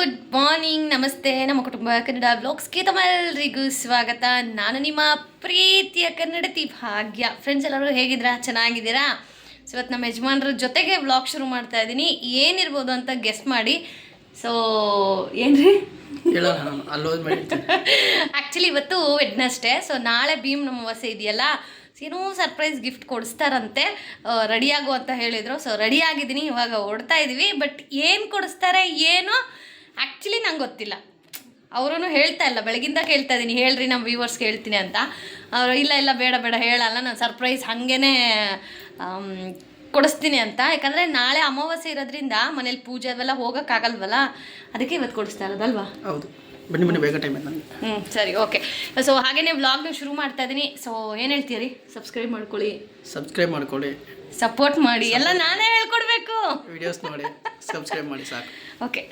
Good morning ನಮಸ್ತೆ. ನಮ್ಮ ಕುಟುಂಬ ಕನ್ನಡ ಬ್ಲಾಗ್ಸ್ಗೆ ತಮ್ಮೆಲ್ಲರಿಗೂ ಸ್ವಾಗತ. ನಾನು ನಿಮ್ಮ ಪ್ರೀತಿಯ ಕನ್ನಡತಿ ಭಾಗ್ಯ. ಫ್ರೆಂಡ್ಸ್ ಎಲ್ಲರೂ ಹೇಗಿದ್ದೀರಾ? ಚೆನ್ನಾಗಿದ್ದೀರಾ? ಸೊ ಇವತ್ತು ನಮ್ಮ ಯಜಮಾನ್ರ ಜೊತೆಗೆ ಬ್ಲಾಗ್ ಶುರು ಮಾಡ್ತಾ ಇದ್ದೀನಿ. ಏನಿರ್ಬೋದು ಅಂತ ಗೆಸ್ ಮಾಡಿ. ಸೊ ಏನ್ರಿ? ಆ್ಯಕ್ಚುಲಿ ಇವತ್ತು ವೆಡ್ನಸ್ಡೇ ಸೊ ನಾಳೆ ಭೀಮ್ ನಮ್ಮ ಅಮಾವಾಸ್ಯೆ ಇದೆಯಲ್ಲ ಏನೋ ಸರ್ಪ್ರೈಸ್ ಗಿಫ್ಟ್ ಕೊಡಿಸ್ತಾರಂತೆ. ರೆಡಿಯಾಗು ಅಂತ ಹೇಳಿದರು. ಸೊ ರೆಡಿ ಆಗಿದ್ದೀನಿ. ಇವಾಗ ಓಡ್ತಾ ಇದ್ದೀವಿ ಬಟ್ ಏನು ಕೊಡಿಸ್ತಾರೆ ಏನು? ಆ್ಯಕ್ಚುಲಿ ನಂಗೆ ಗೊತ್ತಿಲ್ಲ. ಅವರೂ ಹೇಳ್ತಾ ಇಲ್ಲ. ಬೆಳಗಿಂದ ಕೇಳ್ತಾ ಇದ್ದೀನಿ ಹೇಳ್ರಿ ನಮ್ಮ ವ್ಯೂವರ್ಸ್ಗೆ ಹೇಳ್ತೀನಿ ಅಂತ. ಅವರು ಇಲ್ಲ ಇಲ್ಲ ಬೇಡ ಬೇಡ ಹೇಳಲ್ಲ. ನಾನು ಸರ್ಪ್ರೈಸ್ ಹಾಗೇ ಕೊಡಿಸ್ತೀನಿ ಅಂತ. ಯಾಕಂದರೆ ನಾಳೆ ಅಮಾವಾಸ್ಯೆ ಇರೋದ್ರಿಂದ ಮನೇಲಿ ಪೂಜೆ ಅವೆಲ್ಲ ಹೋಗೋಕ್ಕಾಗಲ್ವಲ್ಲ? ಅದಕ್ಕೆ ಇವತ್ತು ಕೊಡಿಸ್ತಾ ಇರೋದಲ್ವಾ ಹೌದು. ಬನ್ನಿ ಬನ್ನಿ ಬೇಗ ಟೈಮ್ ಹ್ಞೂ ಸರಿ ಓಕೆ. ಸೊ ಹಾಗೇನೇ ವ್ಲಾಗ್ನ ಶುರು ಮಾಡ್ತಾ ಇದ್ದೀನಿ ಸೊ ಏನು ಹೇಳ್ತೀರಿ? ಸಬ್ಸ್ಕ್ರೈಬ್ ಮಾಡ್ಕೊಳ್ಳಿ. ಸಬ್ಸ್ಕ್ರೈಬ್ ಮಾಡ್ಕೊಳ್ಳಿ. ಸಪೋರ್ಟ್ ಮಾಡಿ. ಎಲ್ಲ ನಾನೇ ಹೇಳ್ಕೊಡ್ಬೇಕು. ವಿಡಿಯೋಸ್ ನೋಡಿ. ಸಬ್ಸ್ಕ್ರೈಬ್ ಮಾಡಿ ಸಾಕು. ಓಕೆ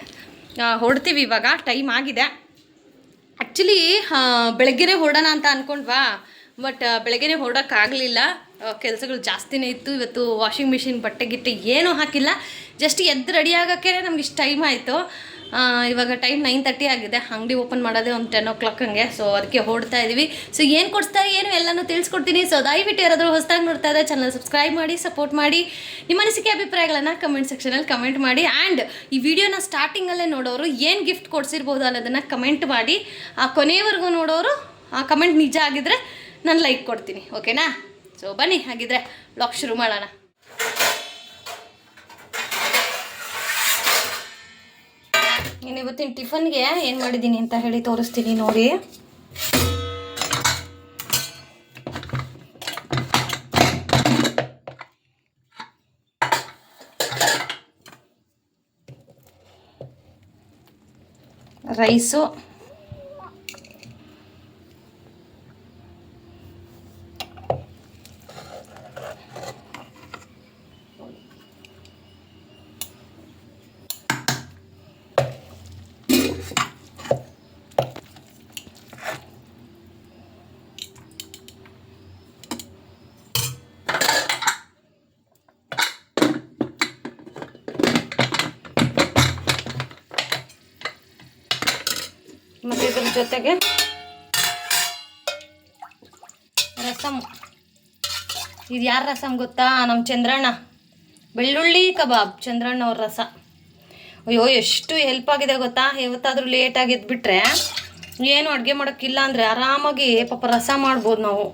ಹೊಡ್ತೀವಿ ಇವಾಗ. ಟೈಮ್ ಆಗಿದೆ. ಆ್ಯಕ್ಚುಲಿ ಬೆಳಗ್ಗೆನೇ ಹೊಡೋಣ ಅಂತ ಅಂದ್ಕೊಂಡ್ವಾ ಬಟ್ ಬೆಳಗ್ಗೆನೇ ಹೊರಡೋಕ್ಕಾಗಲಿಲ್ಲ ಕೆಲಸಗಳು ಜಾಸ್ತಿನೇ ಇತ್ತು. ಇವತ್ತು ವಾಷಿಂಗ್ ಮಿಷಿನ್ ಬಟ್ಟೆ, ಗಿಟ್ಟೆ ಏನೂ ಹಾಕಿಲ್ಲ. ಜಸ್ಟ್ ಎದ್ದು ರೆಡಿ ಆಗೋಕ್ಕೆ ನಮ್ಗೆ ಇಷ್ಟು ಟೈಮ್ ಆಯಿತು. ಇವಾಗ ಟೈಮ್ ನೈನ್ ತರ್ಟಿ ಆಗಿದೆ. ಅಂಗಡಿ ಓಪನ್ ಮಾಡೋದೇ ಒಂದು ಟೆನ್ ಓ ಕ್ಲಾಕ್ ಹಂಗೆ. ಸೊ ಅದಕ್ಕೆ ಹೊಡ್ತಾ ಇದ್ದೀವಿ ಸೊ ಏನು ಕೊಡ್ತಾರೆ ಏನು ಎಲ್ಲನೂ ತಿಳಿಸ್ಕೊಡ್ತೀನಿ. ಸೊ ದಯವಿಟ್ಟು ಯಾರಾದರೂ ಹೊಸದಾಗಿ ನೋಡ್ತಾ ಇದ್ದಾರೆ ಚಾನಲ್ ಸಬ್ಸ್ಕ್ರೈಬ್ ಮಾಡಿ ಸಪೋರ್ಟ್ ಮಾಡಿ. ನಿಮ್ಮ ಅನಿಸಿಕೆ ಅಭಿಪ್ರಾಯಗಳನ್ನು ಕಮೆಂಟ್ ಸೆಕ್ಷನಲ್ಲಿ ಕಮೆಂಟ್ ಮಾಡಿ. ಆ್ಯಂಡ್ ಈ ವಿಡಿಯೋನ ಸ್ಟಾರ್ಟಿಂಗಲ್ಲೇ ನೋಡೋರು ಏನು ಗಿಫ್ಟ್ ಕೊಡಿಸಿರ್ಬೋದು ಅನ್ನೋದನ್ನು ಕಮೆಂಟ್ ಮಾಡಿ. ಆ ಕೊನೆಯವರೆಗೂ ನೋಡೋರು, ಆ ಕಮೆಂಟ್ ನಿಜ ಆಗಿದ್ರೆ ನಾನು ಲೈಕ್ ಕೊಡ್ತೀನಿ. ಓಕೆನಾ ಸೊ ಬನ್ನಿ, ಹಾಗಿದ್ರೆ ಬ್ಲಾಗ್ ಶುರು ಮಾಡೋಣ. ಇನ್ನು ಇವತ್ತಿನ ಟಿಫನ್ಗೆ ಏನು ಮಾಡಿದ್ದೀನಿ ಅಂತ ಹೇಳಿ ತೋರಿಸ್ತೀನಿ ನೋಡಿ. ರೈಸು ಮತ್ತು ಇದ್ರ ಜೊತೆಗೆ ರಸಮ್ ಇದು ಯಾರ ರಸಮ್ ಗೊತ್ತಾ? ನಮ್ಮ ಚಂದ್ರಣ್ಣ. ಬೆಳ್ಳುಳ್ಳಿ ಕಬಾಬ್, ಚಂದ್ರಣ್ಣ ಅವ್ರ ರಸ. ಅಯ್ಯೋ, ಎಷ್ಟು ಹೆಲ್ಪ್ ಆಗಿದೆ ಗೊತ್ತಾ? ಯಾವತ್ತಾದ್ರೂ ಲೇಟಾಗಿ ಎದ್ಬಿಟ್ರೆ ಏನು ಅಡುಗೆ ಮಾಡೋಕ್ಕಿಲ್ಲ ಅಂದರೆ ಆರಾಮಾಗಿ ಪಾಪ ರಸ ಮಾಡ್ಬೋದು ನಾವು.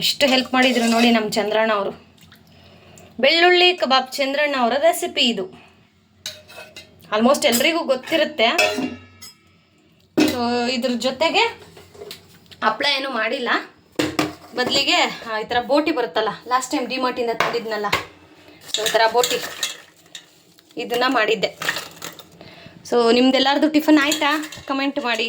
ಎಷ್ಟು ಹೆಲ್ಪ್ ಮಾಡಿದ್ರು ನೋಡಿ ನಮ್ಮ ಚಂದ್ರಣ್ಣ ಅವರು. ಬೆಳ್ಳುಳ್ಳಿ ಕಬಾಬ್, ಚಂದ್ರಣ್ಣ ಅವರ ರೆಸಿಪಿ ಇದು. ಆಲ್ಮೋಸ್ಟ್ ಎಲ್ರಿಗೂ ಗೊತ್ತಿರುತ್ತೆ. ಸೊ ಇದ್ರ ಜೊತೆಗೆ ಹಪ್ಳ ಏನು ಮಾಡಿಲ್ಲ. ಬದಲಿಗೆ ಈ ಥರ ಬೋಟಿ ಬರುತ್ತಲ್ಲ ಲಾಸ್ಟ್ ಟೈಮ್ ಡಿಮಾರ್ಟಿಂದ ತಂದಿದ್ನಲ್ಲ ಸೊ ಈ ಥರ ಬೋಟಿ ಇದನ್ನು ಮಾಡಿದ್ದೆ. ಸೊ ನಿಮ್ದೆಲ್ಲಾರ್ದು ಟಿಫನ್ ಆಯಿತಾ? ಕಮೆಂಟ್ ಮಾಡಿ.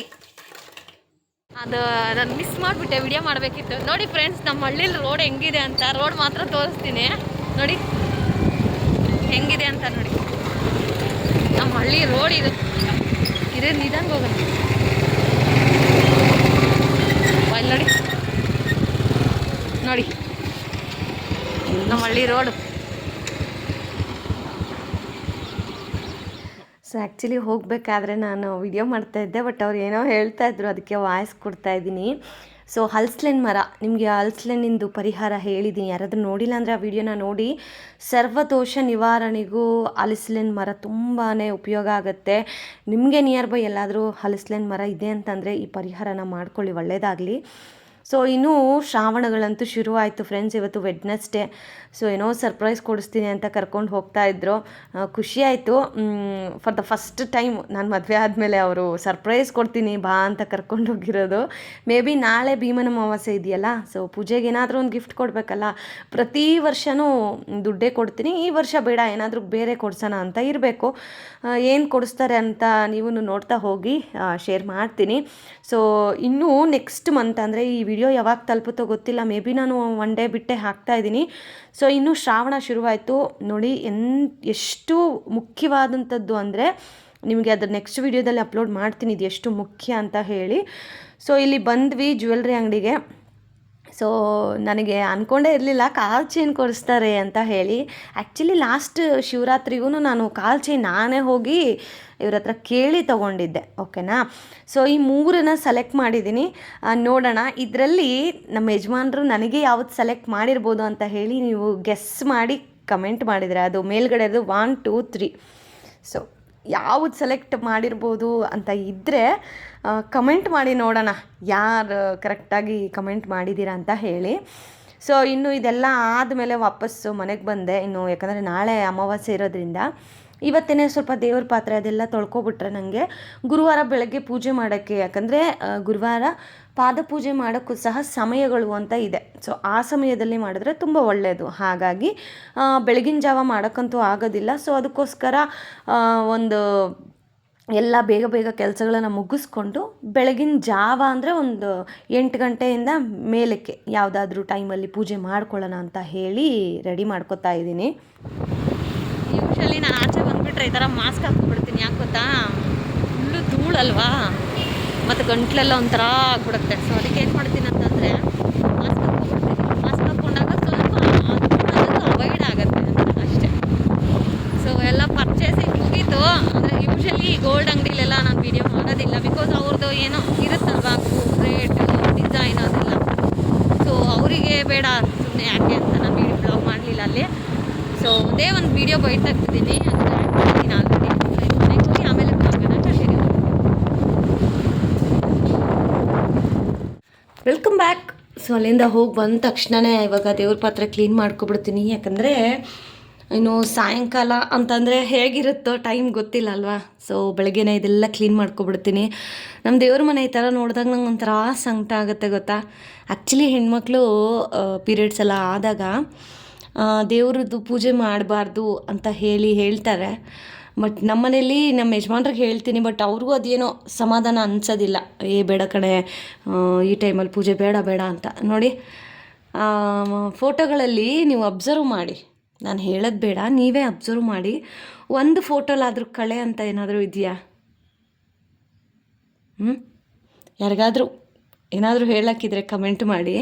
ಅದು ನಾನು ಮಿಸ್ ಮಾಡಿಬಿಟ್ಟೆ ವಿಡಿಯೋ ಮಾಡಬೇಕಿತ್ತು. ನೋಡಿ ಫ್ರೆಂಡ್ಸ್ ನಮ್ಮ ಹಳ್ಳಿಲಿ ರೋಡ್ ಹೆಂಗಿದೆ ಅಂತ ರೋಡ್ ಮಾತ್ರ ತೋರಿಸ್ತೀನಿ. ನೋಡಿ, ಹೆಂಗಿದೆ ಅಂತ ನೋಡಿ. ನಮ್ಮ ಹಳ್ಳಿ ರೋಡ್ ಇದು. ಇದೇ ನಿಧಾನ ಹೋಗೋಣ ಅಲ್ಲಿ ನೋಡಿ ನೋಡಿ. ನಮ್ಮ ಹಳ್ಳಿ ರೋಡು. ಸೊ ಆ್ಯಕ್ಚುಲಿ ಹೋಗಬೇಕಾದ್ರೆ ನಾನು ವಿಡಿಯೋ ಮಾಡ್ತಾಯಿದ್ದೆ ಬಟ್ ಅವ್ರು ಏನೋ ಹೇಳ್ತಾ ಇದ್ರು, ಅದಕ್ಕೆ ವಾಯ್ಸ್ ಕೊಡ್ತಾ ಇದ್ದೀನಿ. ಸೊ ಹಲ್ಸ್ಲೆನ್ ಮರ. ನಿಮಗೆ ಹಲ್ಸ್ಲೆನ್ನಿಂದು ಪರಿಹಾರ ಹೇಳಿದ್ದೀನಿ. ಯಾರಾದರೂ ನೋಡಿಲ್ಲ ಅಂದರೆ ಆ ವಿಡಿಯೋನ ನೋಡಿ. ಸರ್ವದೋಷ ನಿವಾರಣೆಗೂ ಹಲಸ್ಲೆನ್ ಮರ ತುಂಬಾ ಉಪಯೋಗ ಆಗುತ್ತೆ. ನಿಮಗೆ ನಿಯರ್ ಬೈ ಎಲ್ಲಾದರೂ ಹಲಸ್ಲೆನ್ ಮರ ಇದೆ ಅಂತಂದರೆ ಈ ಪರಿಹಾರನ ಮಾಡ್ಕೊಳ್ಳಿ ಒಳ್ಳೆಯದಾಗಲಿ ಸೊ ಇನ್ನೂ ಶ್ರಾವಣಗಳಂತೂ ಶುರುವಾಯಿತು ಫ್ರೆಂಡ್ಸ್ ಇವತ್ತು ವೆಡ್ನೆಸ್ಡೇ ಸೊ ಏನೋ ಸರ್ಪ್ರೈಸ್ ಕೊಡಿಸ್ತೀನಿ ಅಂತ ಕರ್ಕೊಂಡು ಹೋಗ್ತಾ ಇದ್ರು. ಖುಷಿಯಾಯಿತು ಫಾರ್ ದ ಫಸ್ಟ್ ಟೈಮ್ ನಾನು ಮದುವೆ ಆದಮೇಲೆ ಅವರು ಸರ್ಪ್ರೈಸ್ ಕೊಡ್ತೀನಿ, ಬಾ ಅಂತ ಕರ್ಕೊಂಡು ಹೋಗಿರೋದು. ಮೇ ಬಿ ನಾಳೆ ಭೀಮನ ಅಮಾವಾಸ್ಯೆ ಇದೆಯಲ್ಲ? ಸೊ ಪೂಜೆಗೆ ಏನಾದರೂ ಒಂದು ಗಿಫ್ಟ್ ಕೊಡಬೇಕಲ್ಲ? ಪ್ರತಿ ವರ್ಷವೂ ದುಡ್ಡೇ ಕೊಡ್ತೀನಿ. ಈ ವರ್ಷ ಬೇಡ, ಏನಾದರೂ ಬೇರೆ ಕೊಡ್ಸೋಣ ಅಂತ ಇರಬೇಕು. ಏನು ಕೊಡಿಸ್ತಾರೆ ಅಂತ ನೀವು ನೋಡ್ತಾ ಹೋಗಿ ಶೇರ್ ಮಾಡ್ತೀನಿ. ಸೊ ಇನ್ನೂ ನೆಕ್ಸ್ಟ್ ಮಂತ್ ಅಂದರೆ ಈ ವಿಡಿಯೋ ಯಾವಾಗ ತಲುಪುತ್ತೋ ಗೊತ್ತಿಲ್ಲ. ಮೇ ಬಿ ನಾನು ಒನ್ ಡೇ ಬಿಟ್ಟೆ ಹಾಕ್ತಾ ಇದ್ದೀನಿ. ಸೊ ಇನ್ನು ಶ್ರಾವಣ ಶುರುವಾಯಿತು. ನೋಡಿ ಎನ್ ಎಷ್ಟು ಮುಖ್ಯವಾದಂಥದ್ದು ಅಂದರೆ ನಿಮಗೆ ಅದ್ರ ನೆಕ್ಸ್ಟ್ ವಿಡಿಯೋದಲ್ಲಿ ಅಪ್ಲೋಡ್ ಮಾಡ್ತೀನಿ. ಇದು ಎಷ್ಟು ಮುಖ್ಯ ಅಂತ ಹೇಳಿ. ಸೊ ಇಲ್ಲಿ ಬಂದ್ವಿ ಜ್ಯುವೆಲ್ರಿ ಅಂಗಡಿಗೆ. ಸೊ ನನಗೆ ಅಂದ್ಕೊಂಡೇ ಇರಲಿಲ್ಲ, ಕಾಲ್ ಚೈನ್ ಕೊಡಿಸ್ತಾರೆ ಅಂತ ಹೇಳಿ. ಆ್ಯಕ್ಚುಲಿ ಲಾಸ್ಟ್ ಶಿವರಾತ್ರಿಗೂ ನಾನು ಕಾಲ್ ಚೈನ್ ನಾನೇ ಹೋಗಿ ಇವ್ರ ಹತ್ರ ಕೇಳಿ ತೊಗೊಂಡಿದ್ದೆ ಓಕೆನಾ ಸೊ ಈ ಮೂರನ್ನು ಸೆಲೆಕ್ಟ್ ಮಾಡಿದ್ದೀನಿ ನೋಡೋಣ, ಇದರಲ್ಲಿ ನಮ್ಮ ಯಜಮಾನರು ನನಗೆ ಯಾವ್ದು ಸೆಲೆಕ್ಟ್ ಮಾಡಿರ್ಬೋದು ಅಂತ ಹೇಳಿ ನೀವು ಗೆಸ್ ಮಾಡಿ ಕಮೆಂಟ್ ಮಾಡಿದರೆ. ಅದು ಮೇಲ್ಗಡೆದು ಒನ್ ಟೂ ತ್ರೀ ಸೊ ಯಾವುದು ಸೆಲೆಕ್ಟ್ ಮಾಡಿರ್ಬೋದು ಅಂತ ಇದ್ದರೆ ಕಮೆಂಟ್ ಮಾಡಿ ನೋಡೋಣ. ಯಾರು ಕರೆಕ್ಟಾಗಿ ಕಮೆಂಟ್ ಮಾಡಿದ್ದೀರಾ ಅಂತ ಹೇಳಿ. ಸೊ ಇನ್ನು ಇದೆಲ್ಲ ಆದಮೇಲೆ ವಾಪಸ್ಸು ಮನೆಗೆ ಬಂದೆ. ಇನ್ನು ಯಾಕಂದರೆ ನಾಳೆ ಅಮಾವಾಸ್ಯೆ ಇರೋದ್ರಿಂದ. ಇವತ್ತೇ ಸ್ವಲ್ಪ ದೇವ್ರ ಪಾತ್ರೆ ಅದೆಲ್ಲ ತೊಳ್ಕೊಬಿಟ್ರೆ ನನಗೆ ಗುರುವಾರ ಬೆಳಗ್ಗೆ ಪೂಜೆ ಮಾಡೋಕ್ಕೆ, ಯಾಕಂದರೆ ಗುರುವಾರ ಪಾದ ಪೂಜೆ ಮಾಡೋಕ್ಕೂ ಸಹ ಸಮಯಗಳು ಅಂತ ಇದೆ. ಸೊ ಆ ಸಮಯದಲ್ಲಿ ಮಾಡಿದ್ರೆ ತುಂಬ ಒಳ್ಳೆಯದು ಹಾಗಾಗಿ ಬೆಳಗಿನ ಜಾವ ಮಾಡೋಕ್ಕಂತೂ ಆಗೋದಿಲ್ಲ. ಸೊ ಅದಕ್ಕೋಸ್ಕರ ಒಂದು ಎಲ್ಲ ಬೇಗ ಬೇಗ ಕೆಲಸಗಳನ್ನು ಮುಗಿಸ್ಕೊಂಡು ಬೆಳಗಿನ ಜಾವ ಅಂದರೆ ಒಂದು ಎಂಟು ಗಂಟೆಯಿಂದ ಮೇಲಕ್ಕೆ ಯಾವುದಾದ್ರೂ ಟೈಮಲ್ಲಿ ಪೂಜೆ ಮಾಡ್ಕೊಳ್ಳೋಣ ಅಂತ ಹೇಳಿ ರೆಡಿ ಮಾಡ್ಕೋತಾ ಇದ್ದೀನಿ. ನಾನು ಈ ಥರ ಮಾಸ್ಕ್ ಹಾಕ್ಬಿಡ್ತೀನಿ, ಯಾಕೆ ಗೊತ್ತಾ? ಫುಲ್ಲು ಧೂಳಲ್ವಾ? ಮತ್ತು ಗಂಟ್ಲೆಲ್ಲ ಒಂಥರ ಆಗ್ಬಿಡುತ್ತೆ. ಸೊ ಅದಕ್ಕೆ ಏನು ಮಾಡ್ತೀನಿ ಅಂತಂದರೆ ಮಾಸ್ಕ್ ಹಾಕ್ಕೊಂಡ್ಬಿಡ್ತೀನಿ ಮಾಸ್ಕ್ ಹಾಕ್ಕೊಂಡಾಗ ಸ್ವಲ್ಪ ಅವಾಯ್ಡ್ ಆಗುತ್ತೆ ಅಷ್ಟೇ. ಸೊ ಎಲ್ಲ ಪರ್ಚೇಸಿಂಗ್ ಮುಗೀತು. ಅಂದರೆ ಯೂಶಲಿ ಗೋಲ್ಡ್ ಅಂಗಡಿಲೆಲ್ಲ ನಾನು ವೀಡಿಯೋ ಮಾಡೋದಿಲ್ಲ. ಬಿಕಾಸ್ ಅವ್ರದ್ದು ಏನೋ ಇರುತ್ತಲ್ವಾ ರೇಟ್ ಡಿಸೈನ್ ಅದೆಲ್ಲ. ಸೊ ಅವರಿಗೆ ಬೇಡ ಸುಮ್ಮನೆ ಯಾಕೆ ಅಂತ ನಾನು ವೀಡಿಯೋ ಬ್ಲಾಗ್ ಮಾಡಲಿಲ್ಲ ಅಲ್ಲಿ. ಸೊ ಒಂದೇ ಒಂದು ವಿಡಿಯೋ ಬೈಟ್ ತೆಗ್ದಿದ್ದೀನಿ ಅದು ಆ್ಯಡ್ ಮಾಡಿದ್ದೀನಿ ಆಲ್ರೆಡಿ ಮನೆಗೆ ಹೋಗಿ ಆಮೇಲೆ ಬ್ಲಾಗನ್ನು ಕಂಟಿನ್ಯೂ ವೆಲ್ಕಮ್ ಬ್ಯಾಕ್ ಸೊ ಅಲ್ಲಿಂದ ಹೋಗಿ ಬಂದ ತಕ್ಷಣವೇ ಇವಾಗ ದೇವ್ರ ಪಾತ್ರೆ ಕ್ಲೀನ್ ಮಾಡ್ಕೊಬಿಡ್ತೀನಿ. ಯಾಕಂದರೆ, ಇನ್ನು ಸಾಯಂಕಾಲ ಅಂತಂದರೆ ಹೇಗಿರುತ್ತೋ ಟೈಮ್ ಗೊತ್ತಿಲ್ಲ ಅಲ್ವಾ ಸೊ ಬೆಳಗ್ಗೆನೇ ಇದೆಲ್ಲ ಕ್ಲೀನ್ ಮಾಡ್ಕೊಬಿಡ್ತೀನಿ. ನಮ್ಮ ದೇವ್ರ ಮನೆ ಈ ಥರ ನೋಡಿದಾಗ ನಂಗೆ ಒಂಥರ ಸಂಕಟ ಆಗುತ್ತೆ ಗೊತ್ತಾ? ಆ್ಯಕ್ಚುಲಿ ಹೆಣ್ಮಕ್ಳು ಪೀರಿಯಡ್ಸ್ ಎಲ್ಲ ಆದಾಗ ದೇವ್ರದ್ದು ಪೂಜೆ ಮಾಡಬಾರ್ದು ಅಂತ ಹೇಳಿ ಹೇಳ್ತಾರೆ. ಬಟ್ ನಮ್ಮನೇಲಿ ನಮ್ಮ ಯಜಮಾನ್ರಿಗೆ ಹೇಳ್ತೀನಿ ಬಟ್ ಅವ್ರಿಗೂ ಅದೇನೋ ಸಮಾಧಾನ ಅನ್ಸೋದಿಲ್ಲ. ಏ, ಬೇಡ ಕಣೆ ಈ ಟೈಮಲ್ಲಿ ಪೂಜೆ ಬೇಡ ಬೇಡ ಅಂತ. ನೋಡಿ ಫೋಟೋಗಳಲ್ಲಿ ನೀವು ಅಬ್ಸರ್ವ್ ಮಾಡಿ. ನಾನು ಹೇಳೋದು ಬೇಡ, ನೀವೇ ಅಬ್ಸರ್ವ್ ಮಾಡಿ. ಒಂದು ಫೋಟೋಲಾದರೂ ಕಳೆ ಅಂತ ಏನಾದರೂ ಇದೆಯಾ? ಹ್ಞೂ ಯಾರಿಗಾದರೂ ಏನಾದರೂ ಹೇಳೋಕ್ಕಿದ್ರೆ ಕಮೆಂಟ್ ಮಾಡಿ.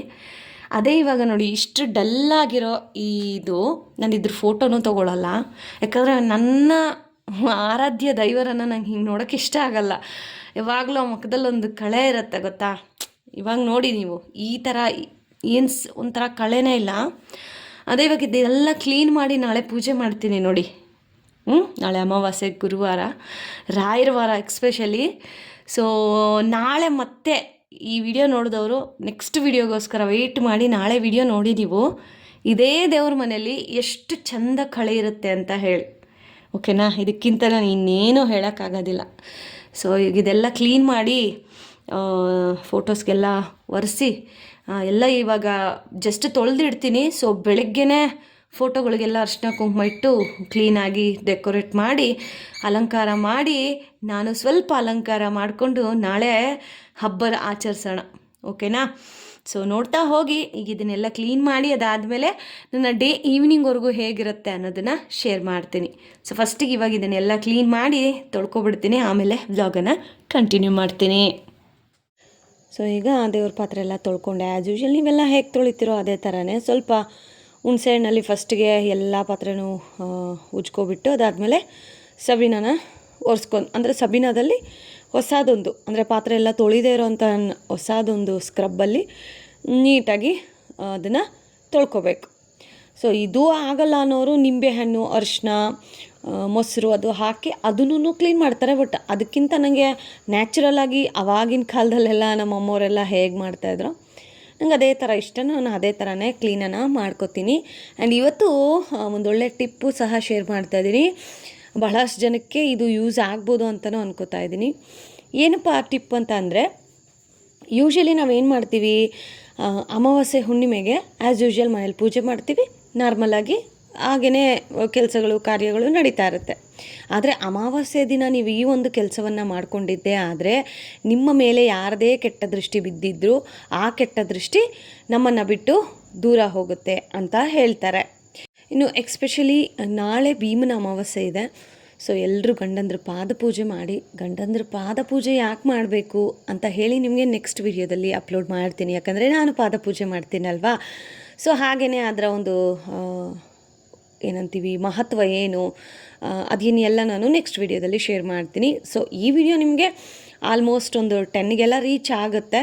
ಅದೇ ಇವಾಗ ನೋಡಿ, ಇಷ್ಟು ಡಲ್ಲಾಗಿರೋ ಇದು ನಾನು ಇದ್ರ ಫೋಟೋನೂ ತೊಗೊಳಲ್ಲ. ಯಾಕಂದರೆ ನನ್ನ ಆರಾಧ್ಯ ದೈವರನ್ನು ನಂಗೆ ಹಿಂಗೆ ನೋಡೋಕೆ ಇಷ್ಟ ಆಗಲ್ಲ. ಯಾವಾಗಲೂ ಆ ಮುಖದಲ್ಲಿ ಒಂದು ಕಳೆ ಇರುತ್ತೆ ಗೊತ್ತಾ? ಇವಾಗ ನೋಡಿ ನೀವು, ಈ ಥರ ಏನು ಒಂಥರ ಕಳೆನೇ ಇಲ್ಲ. ಅದೇ ಇವಾಗ ಇದೆಲ್ಲ ಕ್ಲೀನ್ ಮಾಡಿ ನಾಳೆ ಪೂಜೆ ಮಾಡ್ತೀನಿ ನೋಡಿ. ಹ್ಞೂ ನಾಳೆ ಅಮಾವಾಸ್ಯೆ, ಗುರುವಾರ ರಾಯರ ವಾರ ಎಕ್ಸ್ಪೆಷಲಿ ಸೊ, ನಾಳೆ ಮತ್ತೆ ಈ ವಿಡಿಯೋ ನೋಡಿದವರು ನೆಕ್ಸ್ಟ್ ವಿಡಿಯೋಗೋಸ್ಕರ ವೆಯ್ಟ್ ಮಾಡಿ ನಾಳೆ ವಿಡಿಯೋ ನೋಡಿ ನೀವು. ಇದೇ ದೇವ್ರ ಮನೆಯಲ್ಲಿ ಎಷ್ಟು ಚಂದ ಕಳೆ ಇರುತ್ತೆ ಅಂತ ಹೇಳಿ. ಓಕೆನಾ? ಇದಕ್ಕಿಂತ ನಾನು ಇನ್ನೇನು ಹೇಳೋಕ್ಕಾಗೋದಿಲ್ಲ. ಸೊ ಈಗ ಇದೆಲ್ಲ ಕ್ಲೀನ್ ಮಾಡಿ ಫೋಟೋಸ್ಗೆಲ್ಲ ಒರೆಸಿ ಎಲ್ಲ ಇವಾಗ ಜಸ್ಟ್ ತೊಳೆದಿಡ್ತೀನಿ. ಸೊ ಬೆಳಗ್ಗೆನೇ ಫೋಟೋಗಳಿಗೆಲ್ಲ ಅರ್ಶಿನ ಕುಂಕುಮ ಇಟ್ಟು ಕ್ಲೀನಾಗಿ ಡೆಕೋರೇಟ್ ಮಾಡಿ, ಅಲಂಕಾರ ಮಾಡಿ, ನಾನು ಸ್ವಲ್ಪ ಅಲಂಕಾರ ಮಾಡಿಕೊಂಡು ನಾಳೆ ಹಬ್ಬ ಆಚರಿಸೋಣ. ಓಕೆನಾ? ಸೊ ನೋಡ್ತಾ ಹೋಗಿ, ಈಗ ಇದನ್ನೆಲ್ಲ ಕ್ಲೀನ್ ಮಾಡಿ ಅದಾದಮೇಲೆ ನನ್ನ ಡೇ ಈವ್ನಿಂಗ್ವರೆಗೂ ಹೇಗಿರುತ್ತೆ ಅನ್ನೋದನ್ನು ಶೇರ್ ಮಾಡ್ತೀನಿ. ಸೊ ಫಸ್ಟಿಗೆ ಇವಾಗ ಇದನ್ನೆಲ್ಲ ಕ್ಲೀನ್ ಮಾಡಿ ತೊಳ್ಕೊಬಿಡ್ತೀನಿ. ಆಮೇಲೆ ವ್ಲಾಗನ್ನು ಕಂಟಿನ್ಯೂ ಮಾಡ್ತೀನಿ. ಸೊ ಈಗ ದೇವ್ರ ಪಾತ್ರೆ ಎಲ್ಲ ತೊಳ್ಕೊಂಡೆ. ಆ್ಯಸ್ ಯೂಶಲ್ ನೀವೆಲ್ಲ ಹೇಗೆ ತೊಳಿತೀರೋ ಅದೇ ಥರನೇ ಸ್ವಲ್ಪ ಹುಣಸೆಹಣ್ಣಲ್ಲಿ ಫಸ್ಟಿಗೆ ಎಲ್ಲ ಪಾತ್ರೆನೂ ಉಜ್ಕೊಬಿಟ್ಟು ಅದಾದಮೇಲೆ ಸಬೀನಾನ ಒರೆಸ್ಕೊಂಡು ಅಂದರೆ ಸಬೀನಾದಲ್ಲಿ ಹೊಸದೊಂದು, ಅಂದರೆ ಪಾತ್ರೆ ಎಲ್ಲ ತೊಳಿದೇ ಇರೋವಂಥ ಹೊಸದೊಂದು ಸ್ಕ್ರಬ್ಬಲ್ಲಿ ನೀಟಾಗಿ ಅದನ್ನು ತೊಳ್ಕೊಬೇಕು. ಸೊ ಇದು ಆಗಲ್ಲ ಅನ್ನೋರು ನಿಂಬೆಹಣ್ಣು ಅರಿಶಿನ ಮೊಸರು ಅದು ಹಾಕಿ ಅದನ್ನು ಕ್ಲೀನ್ ಮಾಡ್ತಾರೆ ಬಟ್ ಅದಕ್ಕಿಂತ ನನಗೆ ನ್ಯಾಚುರಲ್ ಆಗಿ ಅವಾಗಿನ ಕಾಲದಲ್ಲೆಲ್ಲ ನಮ್ಮ ಅಮ್ಮವರೆಲ್ಲ ಹೇಗೆ ಮಾಡ್ತಾಯಿದ್ರು ನಂಗೆ ಅದೇ ಥರ ಇಷ್ಟ ನಾನು ಅದೇ ಥರನೇ ಕ್ಲೀನನ್ನು ಮಾಡ್ಕೋತೀನಿ. ಆ್ಯಂಡ್ ಇವತ್ತು ಒಂದೊಳ್ಳೆ ಟಿಪ್ಪು ಸಹ ಶೇರ್ ಮಾಡ್ತಾ ಇದ್ದೀನಿ ಬಹಳಷ್ಟು ಜನಕ್ಕೆ ಇದು ಯೂಸ್ ಆಗ್ಬೋದು ಅಂತಲೂ ಅನ್ಕೋತಾ ಇದ್ದೀನಿ. ಏನಪ್ಪ ಆ ಟಿಪ್ ಅಂತ ಅಂದರೆ ಯೂಶಲಿ ನಾವೇನು ಮಾಡ್ತೀವಿ ಅಮಾವಾಸ್ಯೆ ಹುಣ್ಣಿಮೆಗೆ ಆ್ಯಸ್ ಯೂಶ್ವಲ್ ಮನೇಲಿ ಪೂಜೆ ಮಾಡ್ತೀವಿ ನಾರ್ಮಲಾಗಿ ಹಾಗೆಯೇ ಕೆಲಸಗಳು, ಕಾರ್ಯಗಳು ನಡೀತಾ ಇರುತ್ತೆ. ಆದರೆ ಅಮಾವಾಸ್ಯೆ ದಿನ ನೀವು ಈ ಒಂದು ಕೆಲಸವನ್ನು ಮಾಡಿಕೊಂಡಿದ್ದೆ ಆದರೆ ನಿಮ್ಮ ಮೇಲೆ ಯಾರದೇ ಕೆಟ್ಟ ದೃಷ್ಟಿ ಬಿದ್ದಿದ್ದರೂ ಆ ಕೆಟ್ಟ ದೃಷ್ಟಿ ನಮ್ಮನ್ನು ಬಿಟ್ಟು ದೂರ ಹೋಗುತ್ತೆ ಅಂತ ಹೇಳ್ತಾರೆ. ಇನ್ನು ಎಕ್ಸ್ಪೆಷಲಿ ನಾಳೆ ಭೀಮನ ಅಮಾವಾಸ್ಯೆ ಇದೆ. ಸೊ ಎಲ್ಲರೂ ಗಂಡಂದ್ರ ಪಾದ ಪೂಜೆ ಮಾಡಿ, ಗಂಡಂದ್ರ ಪಾದ ಪೂಜೆ ಯಾಕೆ ಮಾಡಬೇಕು ಅಂತ ಹೇಳಿ ನಿಮಗೆ ನೆಕ್ಸ್ಟ್ ವಿಡಿಯೋದಲ್ಲಿ ಅಪ್ಲೋಡ್ ಮಾಡ್ತೀನಿ. ಯಾಕಂದರೆ ನಾನು ಪಾದ ಪೂಜೆ ಮಾಡ್ತೀನಲ್ವಾ ಸೊ ಹಾಗೆಯೇ ಅದರ ಒಂದು ಏನಂತೀವಿ, ಮಹತ್ವ ಏನು? ಅದೇನೆಲ್ಲ ಎಲ್ಲ ನಾನು ನೆಕ್ಸ್ಟ್ ವಿಡಿಯೋದಲ್ಲಿ ಶೇರ್ ಮಾಡ್ತೀನಿ. ಸೊ ಈ ವಿಡಿಯೋ ನಿಮಗೆ ಆಲ್ಮೋಸ್ಟ್ ಒಂದು ಟೆನ್ಗೆಲ್ಲ ರೀಚ್ ಆಗುತ್ತೆ.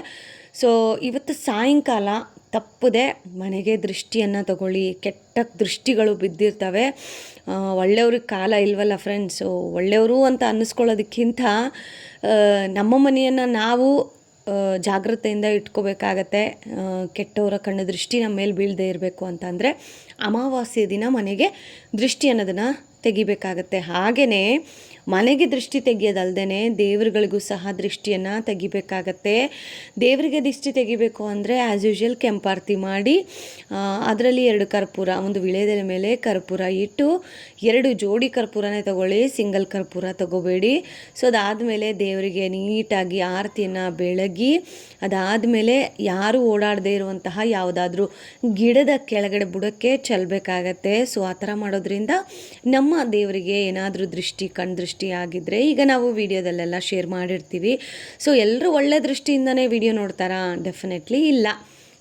ಸೊ ಇವತ್ತು ಸಾಯಂಕಾಲ ತಪ್ಪದೆ ಮನೆಗೆ ದೃಷ್ಟಿಯನ್ನು ತಗೊಳ್ಳಿ, ಕೆಟ್ಟ ದೃಷ್ಟಿಗಳು ಬಿದ್ದಿರ್ತವೆ. ಒಳ್ಳೆಯವ್ರಿಗೆ ಕಾಲ ಇಲ್ವಲ್ಲ ಫ್ರೆಂಡ್ಸು ಒಳ್ಳೆಯವರು ಅಂತ ಅನ್ನಿಸ್ಕೊಳ್ಳೋದಕ್ಕಿಂತ ನಮ್ಮ ಮನೆಯನ್ನು ನಾವು ಜಾಗ್ರತೆಯಿಂದ ಇಟ್ಕೋಬೇಕಾಗತ್ತೆ. ಕೆಟ್ಟವರ ಕಣ್ಣು ದೃಷ್ಟಿ ನಮ್ಮ ಮೇಲೆ ಬೀಳದೆ ಇರಬೇಕು ಅಂತಂದರೆ ಅಮಾವಾಸ್ಯೆ ದಿನ ಮನೆಗೆ ದೃಷ್ಟಿ ಅನ್ನೋದನ್ನು ತೆಗಿಬೇಕಾಗತ್ತೆ. ಹಾಗೆಯೇ ಮನೆಗೆ ದೃಷ್ಟಿ ತೆಗೆಯೋದಲ್ದೇ ದೇವರುಗಳಿಗೂ ಸಹ ದೃಷ್ಟಿಯನ್ನು ತೆಗಿಬೇಕಾಗತ್ತೆ. ದೇವರಿಗೆ ದೃಷ್ಟಿ ತೆಗಿಬೇಕು ಅಂದರೆ ಆ್ಯಸ್ ಯೂಶುವಲ್ ಕೆಂಪಾರ್ತಿ ಮಾಡಿ ಅದರಲ್ಲಿ ಎರಡು ಕರ್ಪೂರ, ಒಂದು ವಿಳೆದೆಲೆ ಮೇಲೆ ಕರ್ಪೂರ ಇಟ್ಟು, ಎರಡು ಜೋಡಿ ಕರ್ಪೂರನೇ ತಗೊಳ್ಳಿ ಸಿಂಗಲ್ ಕರ್ಪೂರ ತಗೋಬೇಡಿ. ಸೊ ಅದಾದಮೇಲೆ ದೇವರಿಗೆ ನೀಟಾಗಿ ಆರತಿಯನ್ನು ಬೆಳಗಿ, ಅದಾದಮೇಲೆ ಯಾರು ಓಡಾಡದೇ ಇರುವಂತಹ ಯಾವುದಾದ್ರೂ ಗಿಡದ ಕೆಳಗಡೆ ಬುಡಕ್ಕೆ ಚೆಲ್ಲಬೇಕಾಗತ್ತೆ ಸೊ ಆ ಥರ ಮಾಡೋದ್ರಿಂದ ನಮ್ಮ ದೇವರಿಗೆ ಏನಾದರೂ ದೃಷ್ಟಿ ಕಣ್ ಆಗಿದ್ದರೆ ಈಗ ನಾವು ವಿಡಿಯೋದಲ್ಲೆಲ್ಲ ಶೇರ್ ಮಾಡಿರ್ತೀವಿ. ಸೊ ಎಲ್ಲರೂ ಒಳ್ಳೆ ದೃಷ್ಟಿಯಿಂದನೇ ವಿಡಿಯೋ ನೋಡ್ತಾರಾ? ಡೆಫಿನೆಟ್ಲಿ ಇಲ್ಲ.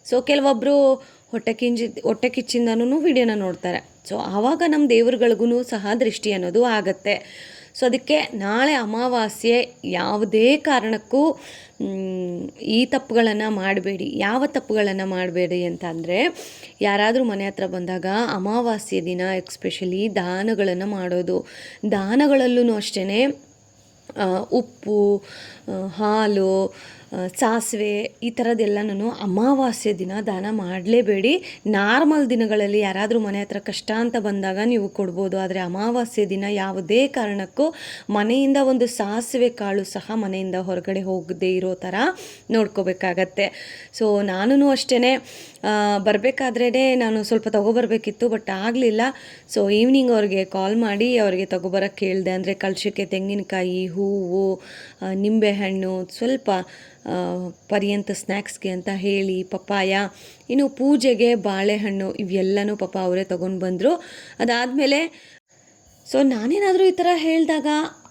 ಸೊ ಕೆಲವೊಬ್ಬರು ಹೊಟ್ಟೆ ಕಿಂಜಿ, ಹೊಟ್ಟೆ ಕಿಚ್ಚಿಂದನೂ ವಿಡಿಯೋನ ನೋಡ್ತಾರೆ. ಸೊ ಆವಾಗ ನಮ್ಮ ದೇವ್ರಗಳಿಗೂ ಸಹ ದೃಷ್ಟಿ ಅನ್ನೋದು ಆಗತ್ತೆ. ಸೊ ಅದಕ್ಕೆ ನಾಳೆ ಅಮಾವಾಸ್ಯೆ ಯಾವುದೇ ಕಾರಣಕ್ಕೂ ಈ ತಪ್ಪುಗಳನ್ನು ಮಾಡಬೇಡಿ. ಯಾವ ತಪ್ಪುಗಳನ್ನು ಮಾಡಬೇಡಿ ಅಂತ ಅಂದರೆ, ಯಾರಾದರೂ ಮನೆ ಹತ್ರ ಬಂದಾಗ ಅಮಾವಾಸ್ಯೆ ದಿನ ಎಕ್ಸ್ಪೆಷಲಿ ದಾನಗಳನ್ನು ಮಾಡೋದು. ದಾನಗಳಲ್ಲೂ ಅಷ್ಟೇ ಉಪ್ಪು ಹಾಲು ಸಾಸಿವೆ ಈ ಥರದ್ದೆಲ್ಲನೂ ಅಮಾವಾಸ್ಯೆ ದಿನ ದಾನ ಮಾಡಲೇಬೇಡಿ. ನಾರ್ಮಲ್ ದಿನಗಳಲ್ಲಿ ಯಾರಾದರೂ ಮನೆ ಹತ್ರ ಕಷ್ಟ ಅಂತ ಬಂದಾಗ ನೀವು ಕೊಡ್ಬೋದು. ಆದರೆ ಅಮಾವಾಸ್ಯೆ ದಿನ ಯಾವುದೇ ಕಾರಣಕ್ಕೂ ಮನೆಯಿಂದ ಒಂದು ಸಾಸಿವೆ ಕಾಳು ಸಹ ಮನೆಯಿಂದ ಹೊರಗಡೆ ಹೋಗದೇ ಇರೋ ಥರ ನೋಡ್ಕೋಬೇಕಾಗತ್ತೆ. ಸೊ ನಾನು ಅಷ್ಟೇ ಬರಬೇಕಾದ್ರೇ ನಾನು ಸ್ವಲ್ಪ ತೊಗೊಬರ್ಬೇಕಿತ್ತು ಬಟ್ ಆಗಲಿಲ್ಲ. ಸೊ ಈವ್ನಿಂಗ್ ಅವ್ರಿಗೆ ಕಾಲ್ ಮಾಡಿ, ಅವ್ರಿಗೆ ತೊಗೊಬರಕ್ಕೆ ಕೇಳಿದೆ. ಅಂದರೆ ಕಲಶಕ್ಕೆ ತೆಂಗಿನಕಾಯಿ, ಹೂವು ನಿಂಬೆಹಣ್ಣು, ಸ್ವಲ್ಪ ಪರ್ಯಂತ ಸ್ನ್ಯಾಕ್ಸ್ಗೆ ಅಂತ ಹೇಳಿ, ಪಪ್ಪಾಯ, ಇನ್ನು ಪೂಜೆಗೆ ಬಾಳೆಹಣ್ಣು ಇವೆಲ್ಲನೂ ಪಾಪ ಅವರೇ ತೊಗೊಂಡು ಬಂದರು. ಅದಾದಮೇಲೆ, ಸೊ ನಾನೇನಾದರೂ ಈ ಥರ ಹೇಳಿದಾಗ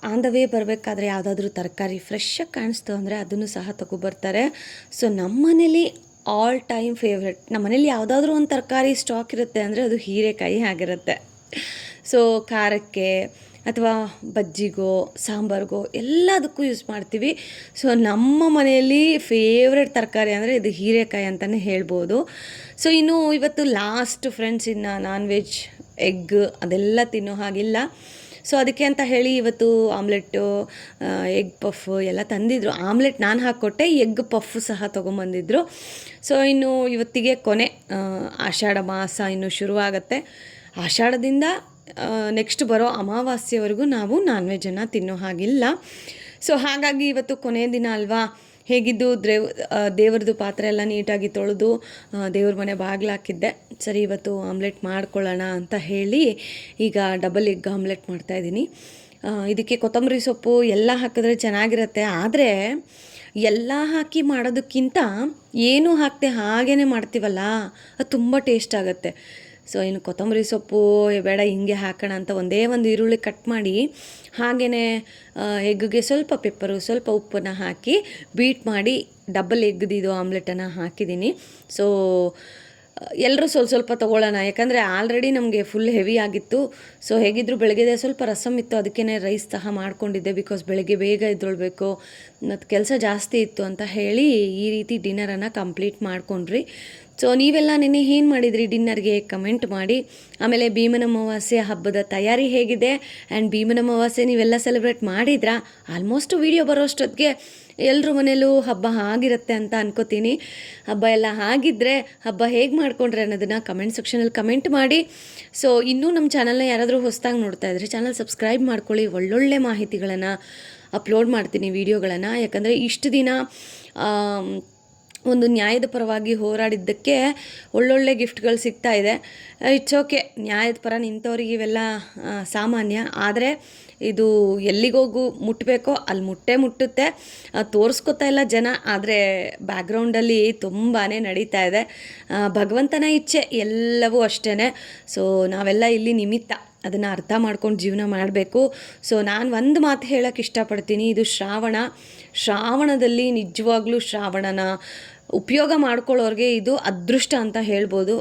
ಆನ್ ದ ವೇ ಬರಬೇಕಾದ್ರೆ ಯಾವುದಾದ್ರೂ ತರಕಾರಿ ಫ್ರೆಶ್ಶಾಗಿ ಕಾಣಿಸ್ತು ಅಂದರೆ ಅದನ್ನು ಸಹ ತಗೊಬರ್ತಾರೆ ಸೊ ನಮ್ಮ ಮನೇಲಿ ಆಲ್ ಟೈಮ್ ಫೇವ್ರೆಟ್ ನಮ್ಮ ಮನೇಲಿ ಯಾವುದಾದ್ರೂ ಒಂದು ತರಕಾರಿ ಸ್ಟಾಕ್ ಇರುತ್ತೆ ಅಂದರೆ ಅದು ಹೀರೆಕಾಯಿ ಆಗಿರುತ್ತೆ. ಸೊ ಖಾರಕ್ಕೆ ಅಥವಾ ಬಜ್ಜಿಗೋ, ಸಾಂಬಾರ್ಗೋ ಎಲ್ಲದಕ್ಕೂ ಯೂಸ್ ಮಾಡ್ತೀವಿ. ಸೊ ನಮ್ಮ ಮನೆಯಲ್ಲಿ ಫೇವ್ರೆಟ್ ತರಕಾರಿ ಅಂದರೆ ಇದು ಹೀರೆಕಾಯಿ ಅಂತಲೇ ಹೇಳ್ಬೋದು. ಸೊ ಇನ್ನು ಇವತ್ತು ಲಾಸ್ಟ್ ಫ್ರೆಂಡ್ಸ್ ಇನ್ನು ನಾನ್ ವೆಜ್ ಎಗ್ ಅದೆಲ್ಲ ತಿನ್ನೋ ಹಾಗಿಲ್ಲ. ಸೊ ಅದಕ್ಕೆ ಅಂತ ಹೇಳಿ ಇವತ್ತು ಆಮ್ಲೆಟ್ಟು ಎಗ್ ಪಫ್ ಎಲ್ಲ ತಂದಿದ್ರು. ಆಮ್ಲೆಟ್ ನಾನು ಹಾಕ್ಕೊಟ್ಟೆ ಎಗ್ ಪಫ್ ಸಹ ತೊಗೊಂಬಂದಿದ್ರು. ಸೊ ಇನ್ನು ಇವತ್ತಿಗೆ ಕೊನೆ ಆಷಾಢ ಮಾಸ ಇನ್ನು ಶುರುವಾಗತ್ತೆ. ಆಷಾಢದಿಂದ ನೆಕ್ಸ್ಟ್ ಬರೋ ಅಮಾವಾಸ್ಯವರೆಗೂ ನಾವು ನಾನ್ ವೆಜ್ಜನ್ನು ತಿನ್ನೋ ಹಾಗಿಲ್ಲ. ಸೊ ಹಾಗಾಗಿ ಇವತ್ತು ಕೊನೆಯ ದಿನ ಅಲ್ವಾ? ಹೇಗಿದ್ದು ದೇವ್ ದೇವ್ರದ್ದು ಪಾತ್ರೆ ಎಲ್ಲ ನೀಟಾಗಿ ತೊಳೆದು ದೇವ್ರ ಮನೆ ಬಾಗಿಲು ಹಾಕಿದ್ದೆ. ಸರಿ, ಇವತ್ತು ಆಮ್ಲೆಟ್ ಮಾಡ್ಕೊಳ್ಳೋಣ ಅಂತ ಹೇಳಿ ಈಗ ಡಬಲ್ ಎಗ್ ಆಮ್ಲೆಟ್ ಮಾಡ್ತಾಯಿದ್ದೀನಿ ಇದಕ್ಕೆ ಕೊತ್ತಂಬರಿ ಸೊಪ್ಪು ಎಲ್ಲ ಹಾಕಿದ್ರೆ ಚೆನ್ನಾಗಿರುತ್ತೆ. ಆದರೆ ಎಲ್ಲ ಹಾಕಿ ಮಾಡೋದಕ್ಕಿಂತ ಏನೂ ಹಾಕ್ತೆ ಹಾಗೇ ಮಾಡ್ತೀವಲ್ಲ? ಅದು ತುಂಬ ಟೇಸ್ಟ್ ಆಗುತ್ತೆ. ಸೊ ಇನ್ನು ಕೊತ್ತಂಬರಿ ಸೊಪ್ಪು ಬೇಡ ಹಿಂಗೆ ಹಾಕೋಣ ಅಂತ ಒಂದೇ ಒಂದು ಈರುಳ್ಳಿ ಕಟ್ ಮಾಡಿ ಹಾಗೆಯೇ ಎಗ್ಗೆ ಸ್ವಲ್ಪ ಪೆಪ್ಪರು ಸ್ವಲ್ಪ ಉಪ್ಪನ್ನು ಹಾಕಿ ಬೀಟ್ ಮಾಡಿ ಡಬಲ್ ಎಗ್ದಿದ್ದು ಆಮ್ಲೆಟನ್ನು ಹಾಕಿದ್ದೀನಿ. ಸೊ ಎಲ್ಲರೂ ಸ್ವಲ್ಪ ಸ್ವಲ್ಪ ತೊಗೊಳ್ಳೋಣ. ಯಾಕಂದರೆ ಆಲ್ರೆಡಿ ನಮಗೆ ಫುಲ್ ಹೆವಿ ಆಗಿತ್ತು. ಸೊ ಹೇಗಿದ್ರು ಬೆಳಗ್ಗೆ ಸ್ವಲ್ಪ ರಸಮ್ ಇತ್ತು. ಅದಕ್ಕೇ ರೈಸ್ ಸಹ ಮಾಡ್ಕೊಂಡಿದ್ದೆ ಬಿಕಾಸ್ ಬೆಳಗ್ಗೆ ಬೇಗ ಎದ್ದೊಳ್ಬೇಕು ಮತ್ತು ಕೆಲಸ ಜಾಸ್ತಿ ಇತ್ತು ಅಂತ ಹೇಳಿ ಈ ರೀತಿ ಡಿನ್ನರನ್ನು ಕಂಪ್ಲೀಟ್ ಮಾಡ್ಕೊಂಡ್ರಿ. ಸೊ ನೀವೆಲ್ಲ ನಿನ್ನೆ ಏನು ಮಾಡಿದ್ರಿ? ಡಿನ್ನರ್ಗೆ ಕಮೆಂಟ್ ಮಾಡಿ. ಆಮೇಲೆ ಭೀಮನ ಅಮಾವಾಸ್ಯೆ ಹಬ್ಬದ ತಯಾರಿ ಹೇಗಿದೆ? ಆ್ಯಂಡ್ ಭೀಮನ ಅಮಾವಾಸ್ಯೆ ನೀವೆಲ್ಲ ಸೆಲೆಬ್ರೇಟ್ ಮಾಡಿದ್ರಾ? ಆಲ್ಮೋಸ್ಟ್ ವಿಡಿಯೋ ಬರೋಷ್ಟೊತ್ತಿಗೆ ಎಲ್ಲರ ಮನೇಲೂ ಹಬ್ಬ ಆಗಿರುತ್ತೆ ಅಂತ ಅನ್ಕೋತೀನಿ. ಹಬ್ಬ ಎಲ್ಲ ಆಗಿದ್ದರೆ ಹಬ್ಬ ಹೇಗೆ ಮಾಡ್ಕೊಂಡ್ರೆ ಅನ್ನೋದನ್ನು ಕಮೆಂಟ್ ಸೆಕ್ಷನಲ್ಲಿ ಕಮೆಂಟ್ ಮಾಡಿ. ಸೊ ಇನ್ನೂ ನಮ್ಮ ಚಾನಲ್ನ ಯಾರಾದರೂ ಹೊಸದಾಗಿ ನೋಡ್ತಾ ಇದ್ರೆ ಚಾನಲ್ ಸಬ್ಸ್ಕ್ರೈಬ್ ಮಾಡ್ಕೊಳ್ಳಿ. ಒಳ್ಳೊಳ್ಳೆ ಮಾಹಿತಿಗಳನ್ನು ಅಪ್ಲೋಡ್ ಮಾಡ್ತೀನಿ ವೀಡಿಯೋಗಳನ್ನು ಯಾಕಂದರೆ ಇಷ್ಟು ದಿನ ಒಂದು ನ್ಯಾಯದ ಪರವಾಗಿ ಹೋರಾಡಿದ್ದಕ್ಕೆ ಒಳ್ಳೊಳ್ಳೆ ಗಿಫ್ಟ್ಗಳು ಸಿಗ್ತಾ ಇದೆ. ಇಟ್ಸ್ ಓಕೆ ನ್ಯಾಯದ ಪರ ನಿಂತವ್ರಿಗೆ ಇವೆಲ್ಲ ಸಾಮಾನ್ಯ. ಆದರೆ ಇದು ಎಲ್ಲಿಗೋಗು ಮುಟ್ಟಬೇಕೋ ಅಲ್ಲಿ ಮುಟ್ಟೆ ಮುಟ್ಟುತ್ತೆ. ತೋರಿಸ್ಕೊತಾ ಇಲ್ಲ ಜನ. ಆದರೆ ಬ್ಯಾಕ್ಗ್ರೌಂಡಲ್ಲಿ ತುಂಬಾ ನಡೀತಾ ಇದೆ. ಭಗವಂತನ ಇಚ್ಛೆ ಎಲ್ಲವೂ ಅಷ್ಟೇ ಸೊ ನಾವೆಲ್ಲ ಇಲ್ಲಿ ನಿಮಿತ್ತ. ಅದನ್ನು ಅರ್ಥ ಮಾಡ್ಕೊಂಡು ಜೀವನ ಮಾಡಬೇಕು. ಸೊ ನಾನು ಒಂದು ಮಾತು ಹೇಳೋಕ್ಕೆ ಇಷ್ಟಪಡ್ತೀನಿ. ಇದು ಶ್ರಾವಣ. ಶ್ರಾವಣದಲ್ಲಿ ನಿಜವಾಗ್ಲೂ ಶ್ರಾವಣನ ಉಪಯೋಗ ಮಾಡ್ಕೊಳ್ಳೋರಿಗೆ ಇದು ಅದೃಷ್ಟ ಅಂತ ಹೇಳ್ಬೋದು.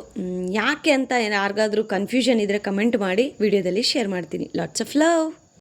ಯಾಕೆ ಅಂತ ಯಾರಿಗಾದರೂ ಕನ್ಫ್ಯೂಷನ್ ಇದ್ದರೆ ಕಮೆಂಟ್ ಮಾಡಿ. ವಿಡಿಯೋದಲ್ಲಿ ಶೇರ್ ಮಾಡ್ತೀನಿ. Lots of love